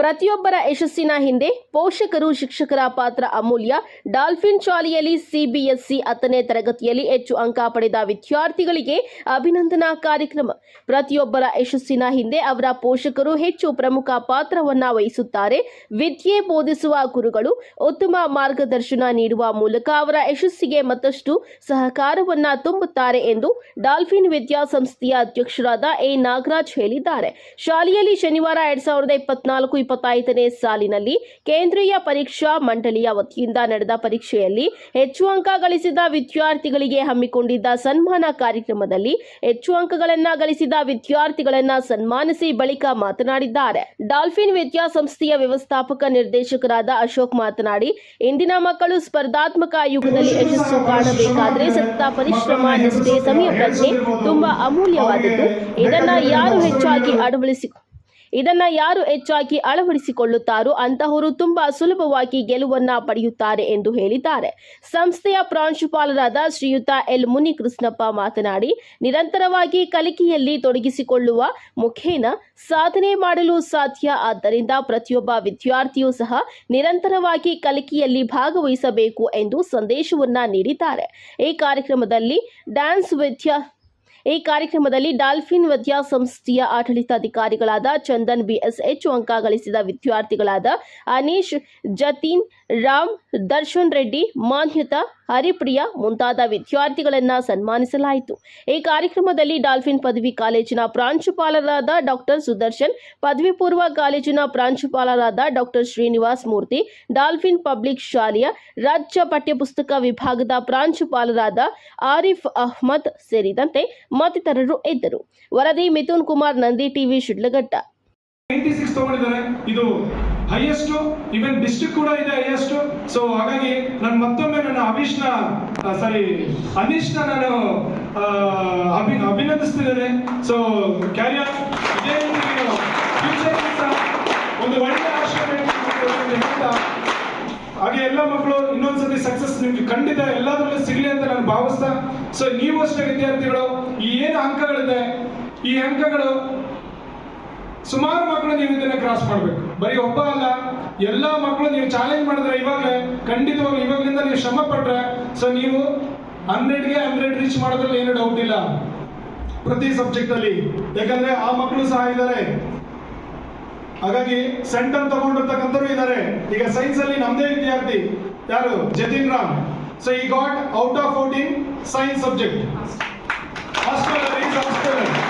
ಪ್ರತಿಯೊಬ್ಬರ ಯಶಸ್ಸಿನ ಹಿಂದೆ ಪೋಷಕರು, ಶಿಕ್ಷಕರ ಪಾತ್ರ ಅಮೂಲ್ಯ. ಡಾಲ್ಫಿನ್ ಶಾಲೆಯಲ್ಲಿ ಸಿಬಿಎಸ್ಇ ಹತ್ತನೇ ತರಗತಿಯಲ್ಲಿ ಹೆಚ್ಚು ಅಂಕ ಪಡೆದ ವಿದ್ಯಾರ್ಥಿಗಳಿಗೆ ಅಭಿನಂದನಾ ಕಾರ್ಯಕ್ರಮ. ಪ್ರತಿಯೊಬ್ಬರ ಯಶಸ್ಸಿನ ಹಿಂದೆ ಅವರ ಪೋಷಕರು ಹೆಚ್ಚು ಪ್ರಮುಖ ಪಾತ್ರವನ್ನ ವಹಿಸುತ್ತಾರೆ. ವಿದ್ಯೆ ಬೋಧಿಸುವ ಗುರುಗಳು ಉತ್ತಮ ಮಾರ್ಗದರ್ಶನ ನೀಡುವ ಮೂಲಕ ಅವರ ಯಶಸ್ಸಿಗೆ ಮತ್ತಷ್ಟು ಸಹಕಾರವನ್ನ ತುಂಬುತ್ತಾರೆ ಎಂದು ಡಾಲ್ಫಿನ್ ವಿದ್ಯಾಸಂಸ್ಥೆಯ ಅಧ್ಯಕ್ಷರಾದ ಎ ನಾಗರಾಜ್ ಹೇಳಿದ್ದಾರೆ. ಶಾಲೆಯಲ್ಲಿ ಶನಿವಾರ ಎರಡ್ ಸಾವಿರದ ಇಪ್ಪತ್ನಾಲ್ಕು ಇಪ್ಪತ್ತೈದನೇ ಸಾಲಿನಲ್ಲಿ ಕೇಂದ್ರೀಯ ಪರೀಕ್ಷಾ ಮಂಡಳಿಯ ವತಿಯಿಂದ ನಡೆದ ಪರೀಕ್ಷೆಯಲ್ಲಿ ಹೆಚ್ಚು ಅಂಕ ಗಳಿಸಿದ ವಿದ್ಯಾರ್ಥಿಗಳಿಗೆ ಹಮ್ಮಿಕೊಂಡಿದ್ದ ಸನ್ಮಾನ ಕಾರ್ಯಕ್ರಮದಲ್ಲಿ ಹೆಚ್ಚು ಅಂಕಗಳನ್ನ ಗಳಿಸಿದ ವಿದ್ಯಾರ್ಥಿಗಳನ್ನ ಸನ್ಮಾನಿಸಿ ಬಳಿಕ ಮಾತನಾಡಿದ್ದಾರೆ. ಡಾಲ್ಫಿನ್ ವಿದ್ಯಾಸಂಸ್ಥೆಯ ವ್ಯವಸ್ಥಾಪಕ ನಿರ್ದೇಶಕರಾದ ಅಶೋಕ್ ಮಾತನಾಡಿ, ಇಂದಿನ ಮಕ್ಕಳು ಸ್ಪರ್ಧಾತ್ಮಕ ಯುಗದಲ್ಲಿ ಯಶಸ್ಸು ಕಾಣಬೇಕಾದ್ರೆ ಸತತ ಪರಿಶ್ರಮ ನಿಷ್ಠೆ, ಸಮಯ ಪ್ರಜ್ಞೆ ತುಂಬಾ ಅಮೂಲ್ಯವಾದದ್ದು. ಇದನ್ನ ಯಾರು ಹೆಚ್ಚಾಗಿ ಅಳವಡಿಸಿ ಇದನ್ನ ಯಾರು ಹೆಚ್ಚಾಗಿ ಅಳವಡಿಸಿಕೊಳ್ಳುತ್ತಾರೋ ಅಂತಹವರು ತುಂಬಾ ಸುಲಭವಾಗಿ ಗೆಲುವನ್ನ ಪಡೆಯುತ್ತಾರೆ ಎಂದು ಹೇಳಿದ್ದಾರೆ. ಸಂಸ್ಥೆಯ ಪ್ರಾಂಶುಪಾಲರಾದ ಶ್ರೀಯುತ ಎಲ್ ಮುನಿ ಕೃಷ್ಣಪ್ಪ ಮಾತನಾಡಿ, ನಿರಂತರವಾಗಿ ಕಲಿಕೆಯಲ್ಲಿ ತೊಡಗಿಸಿಕೊಳ್ಳುವ ಮುಖೇನ ಸಾಧನೆ ಮಾಡಲು ಸಾಧ್ಯ. ಆದ್ದರಿಂದ ಪ್ರತಿಯೊಬ್ಬ ವಿದ್ಯಾರ್ಥಿಯೂ ಸಹ ನಿರಂತರವಾಗಿ ಕಲಿಕೆಯಲ್ಲಿ ಭಾಗವಹಿಸಬೇಕು ಎಂದು ಸಂದೇಶವನ್ನ ನೀಡಿದ್ದಾರೆ. ಈ ಕಾರ್ಯಕ್ರಮದಲ್ಲಿ ಡ್ಯಾನ್ಸ್ ವಿದ್ಯಾ ಈ ಕಾರ್ಯಕ್ರಮದಲ್ಲಿ ಡಾಲ್ಫಿನ್ ವಿದ್ಯಾ ಸಂಸ್ಥೆಯ ಆಡಳಿತಾಧಿಕಾರಿಗಳಾದ ಚಂದನ್ ಬಿಎಸ್ಎಚ್, ಅಂಕ ಗಳಿಸಿದ ವಿದ್ಯಾರ್ಥಿಗಳಾದ ಅನೀಶ್, ಜತೀನ್, ರಾಮ್, ದರ್ಶನ್ ರೆಡ್ಡಿ, ಮಾನ್ಯತಾ, ಹರಿಪ್ರಿಯಾ ಮುಂತಾದ ವಿದ್ಯಾರ್ಥಿಗಳನ್ನ ಸನ್ಮಾನಿಸಲಾಯಿತು. ಈ ಕಾರ್ಯಕ್ರಮದಲ್ಲಿ ಡಾಲ್ಫಿನ್ ಪದವಿ ಕಾಲೇಜಿನ ಪ್ರಾಂಶುಪಾಲರಾದ ಡಾಕ್ಟರ್ ಸುದರ್ಶನ್, ಪದವಿ ಪೂರ್ವ ಕಾಲೇಜಿನ ಪ್ರಾಂಶುಪಾಲರಾದ doctor Srinivas Murthy, Dolphin public ಶಾಲೆಯ ರಾಜ್ಯ ಪಠ್ಯಪುಸ್ತಕ ವಿಭಾಗದ ಪ್ರಾಂಶುಪಾಲರಾದ ಆರಿಫ್ ಅಹ್ಮದ್ ಸೇರಿದಂತೆ ಮತ್ತಿತರರು ಇದ್ದರು. ವರದಿ ಮಿಥುನ್ ಕುಮಾರ್, ನಂದಿ ಟಿವಿ, ಶಿಡ್ಲಘಟ್ಟ. ಇದು ಹೈಯೆಸ್ಟ್ ಈವನ್ ಡಿಸ್ಟ್ರಿಕ್ಟ್ ಕೂಡ ಇದೆ ಹೈಯೆಸ್ಟ್ ಸೊ ಹಾಗಾಗಿ ನಾನು ಮತ್ತೊಮ್ಮೆ ನನ್ನ ಅಭಿಷ್ಣ ಸಾರಿ ಅನೀಶ್ನ ನಾನು ಅಭಿ, ಅಭಿನಂದಿಸ್ತಿದ್ದೇನೆ. ಸೊ ಕ್ಯಾರಿಯರ್ ಇದೇ ಒಂದು ಒಳ್ಳೆಯ ಹಾಗೆ ಎಲ್ಲ ಮಕ್ಕಳು ಇನ್ನೊಂದ್ಸತಿ ಸಕ್ಸಸ್ ನಿಮ್ಗೆ ಖಂಡಿತ ಎಲ್ಲದರಲ್ಲೂ ಸಿಗ್ಲಿ ಅಂತ ಭಾವಿಸ್ತಾ ಸೊ ನೀವು ಅಷ್ಟೇ ವಿದ್ಯಾರ್ಥಿಗಳು ಏನು ಅಂಕಗಳಿದೆ, ಈ ಅಂಕಗಳು ಸುಮಾರು ಮಕ್ಕಳು ನೀವು ಇದನ್ನ ಕ್ರಾಸ್ ಮಾಡಬೇಕು. ಬರೀ ಒಬ್ಬ ಅಲ್ಲ, ಎಲ್ಲ ಮಕ್ಕಳು ನೀವು ಚಾಲೆಂಜ್ ಮಾಡಿದ್ರೆ ಇವಾಗಲೇ, ಖಂಡಿತವಾಗ್ಲೂ ಇವಾಗಿಂದ ನೀವು ಶ್ರಮ ಪಟ್ರೆ ಸೊ ನೀವು ಹಂಡ್ರೆಡ್ಗೆ ಹಂಡ್ರೆಡ್ ರೀಚ್ ಮಾಡೋದ್ರಲ್ಲಿ ಏನು ಡೌಟ್ ಇಲ್ಲ. ಪ್ರತಿ ಸಬ್ಜೆಕ್ಟ್ ಅಲ್ಲಿ. ಯಾಕಂದ್ರೆ ಆ ಮಕ್ಕಳು ಸಹ ಇದ್ದಾರೆ. ಹಾಗಾಗಿ ಸೆಂಟರ್ ತಗೊಂಡಿರ್ತಕ್ಕಂಥವ್ರು ಇದ್ದಾರೆ. ಈಗ ಸೈನ್ಸ್ ಅಲ್ಲಿ ನಮ್ದೇ ವಿದ್ಯಾರ್ಥಿ. ಯಾರು? Jatin Ram. So he got out of 14 science subject. Hospital is hospital.